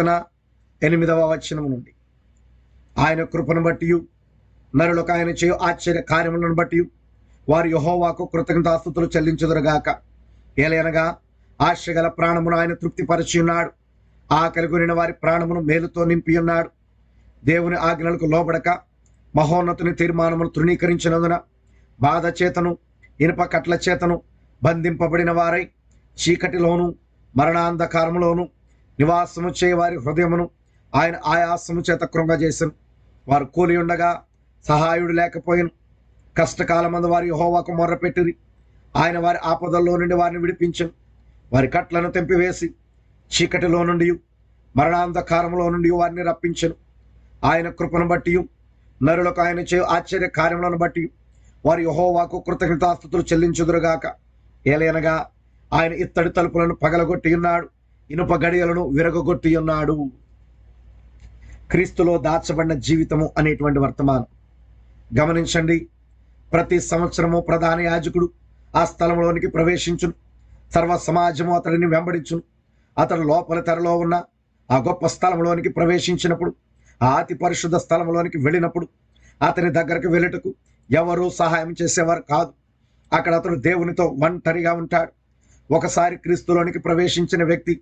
కీర్తన ఎనిమిదవ వచనము నుండి. ఆయన కృపను బట్టి మరొక ఆయన చేయు ఆశ్చర్య కార్యములను బట్టి వారు యహోవాకు కృతజ్ఞతాస్తుతులు చెల్లించుదురుగాక. ఆశ్య గల ప్రాణమును ఆయన తృప్తిపరిచి ఉన్నాడు ఆకలి గురిన వారి ప్రాణమును మేలుతో నింపి ఉన్నాడు దేవుని ఆజ్ఞలకు లోబడక మహోన్నతుని తీర్మానమును తృణీకరించినందున బాధ చేతను ఇనుప కట్ల చేతను బంధింపబడిన వారై చీకటిలోను మరణాంధకారములోను నివాసము చేయ వారి హృదయమును ఆయన ఆయాసము చేత కృంగజేసను. వారు కూలి ఉండగా సహాయుడు లేకపోయాను. కష్టకాలమందు వారి యహోవాకు మొర్రపెట్టిరి. ఆయన వారి ఆపదల్లో నుండి వారిని విడిపించను. వారి కట్లను తెంపివేసి చీకటిలో నుండి మరణాంధకారంలో నుండి వారిని రప్పించను. ఆయన కృపను బట్టి నరులకు ఆయన చే ఆశ్చర్య కార్యములను బట్టి వారి యహోవాకు కృతజ్ఞతాస్థుతులు చెల్లించుదురుగాక. ఏలైనగా ఆయన ఇత్తడి తలుపులను పగలగొట్టి ఉన్నాడు ఇనుప గడియలను విరగొట్టి ఉన్నాడు క్రీస్తులో దాచబడిన జీవితము అనేటువంటి వర్తమానం. గమనించండి ప్రతి సంవత్సరము ప్రధాన యాజకుడు ఆ స్థలంలోనికి ప్రవేశించును. సర్వ సమాజము అతడిని వెంబడించును. అతడు లోపల తెరలో ఉన్న ఆ గొప్ప స్థలంలోనికి ప్రవేశించినప్పుడు ఆ అతి పరిశుద్ధ స్థలంలోనికి వెళ్ళినప్పుడు అతని దగ్గరకు వెళ్ళుటకు ఎవరూ సహాయం చేసేవారు కాదు. అక్కడ అతడు దేవునితో ఒంటరిగా ఉంటాడు. ఒకసారి క్రీస్తులోనికి ప్రవేశించిన వ్యక్తి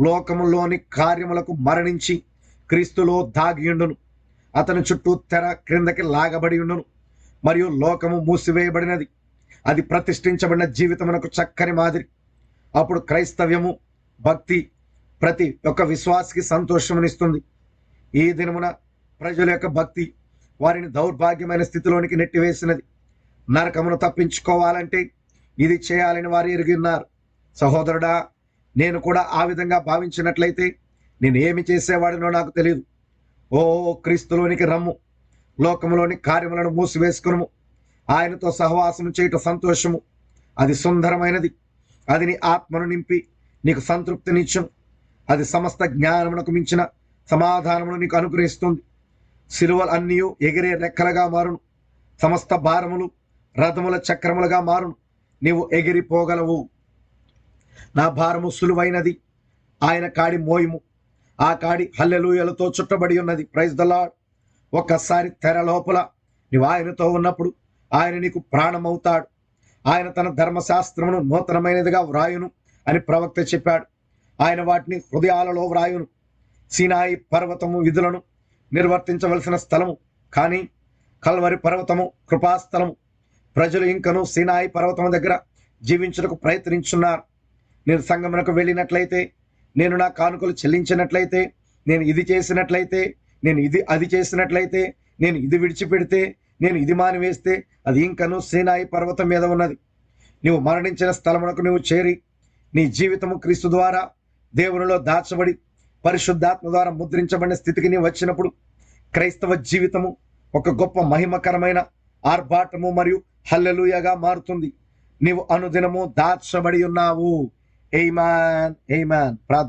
లోకములోని కార్యములకు మరణించి క్రీస్తులో దాగియుండును. అతని చుట్టూ తెర క్రిందకి లాగబడి ఉండును. మరియు లోకము మూసివేయబడినది. అది ప్రతిష్ఠించబడిన జీవితమునకు చక్కని మాదిరి. అప్పుడు క్రైస్తవ్యము భక్తి ప్రతి ఒక్క విశ్వాసికి సంతోషమునిస్తుంది. ఈ దినమున ప్రజల యొక్క భక్తి వారిని దౌర్భాగ్యమైన స్థితిలోనికి నెట్టివేసినది. నరకమును తప్పించుకోవాలంటే ఇది చేయాలని వారు ఎరిగి ఉన్నారు సహోదరుడా నేను కూడా ఆ విధంగా భావించినట్లయితే నేను ఏమి చేసేవాడినో నాకు తెలియదు ఓ క్రీస్తులోనికి రమ్ము లోకములోని కార్యములను మూసివేసుకును ఆయనతో సహవాసము చేయటం సంతోషము. అది సుందరమైనది. అది నీ ఆత్మను నింపి నీకు సంతృప్తినిచ్చును. అది సమస్త జ్ఞానమునకు మించిన సమాధానమును నీకు అనుగ్రహిస్తుంది. సిలువలు అన్నీ ఎగిరే రెక్కలుగా మారును. సమస్త భారములు రథముల చక్రములుగా మారును. నీవు ఎగిరిపోగలవు. నా భారము సులువైనది. ఆయన కాడి మోయము. ఆ కాడి హల్లెలూయలతో చుట్టబడి ఉన్నది. ప్రైజ్ ద ఒక్కసారి తెర లోపల నీవు ఆయనతో ఉన్నప్పుడు ఆయన నీకు ప్రాణమవుతాడు. ఆయన తన ధర్మశాస్త్రమును నూతనమైనదిగా వ్రాయును అని ప్రవక్త చెప్పాడు. ఆయన వాటిని హృదయాలలో వ్రాయును. సీనాయి పర్వతము విధులను నిర్వర్తించవలసిన స్థలము కానీ కల్వరి పర్వతము కృపాస్థలము. ప్రజలు ఇంకను సీనాయి పర్వతము దగ్గర జీవించుటకు ప్రయత్నించున్నారు. నేను సంగమునకు వెళ్ళినట్లయితే నేను నా కానుకలు చెల్లించినట్లయితే నేను ఇది చేసినట్లయితే నేను ఇది అది చేసినట్లయితే నేను ఇది విడిచిపెడితే నేను ఇది మానివేస్తే అది ఇంకను సేనాయి పర్వతం మీద ఉన్నది. నీవు మరణించిన స్థలమునకు నువ్వు చేరి నీ జీవితము క్రీస్తు ద్వారా దేవునిలో దాచబడి పరిశుద్ధాత్మ ద్వారా ముద్రించబడిన స్థితికి నీవు వచ్చినప్పుడు క్రైస్తవ జీవితము ఒక గొప్ప మహిమకరమైన ఆర్భాటము మరియు హల్లెలుయగా మారుతుంది. నీవు అనుదినము దాచబడి ఉన్నావు. Amen. Amen. Brother.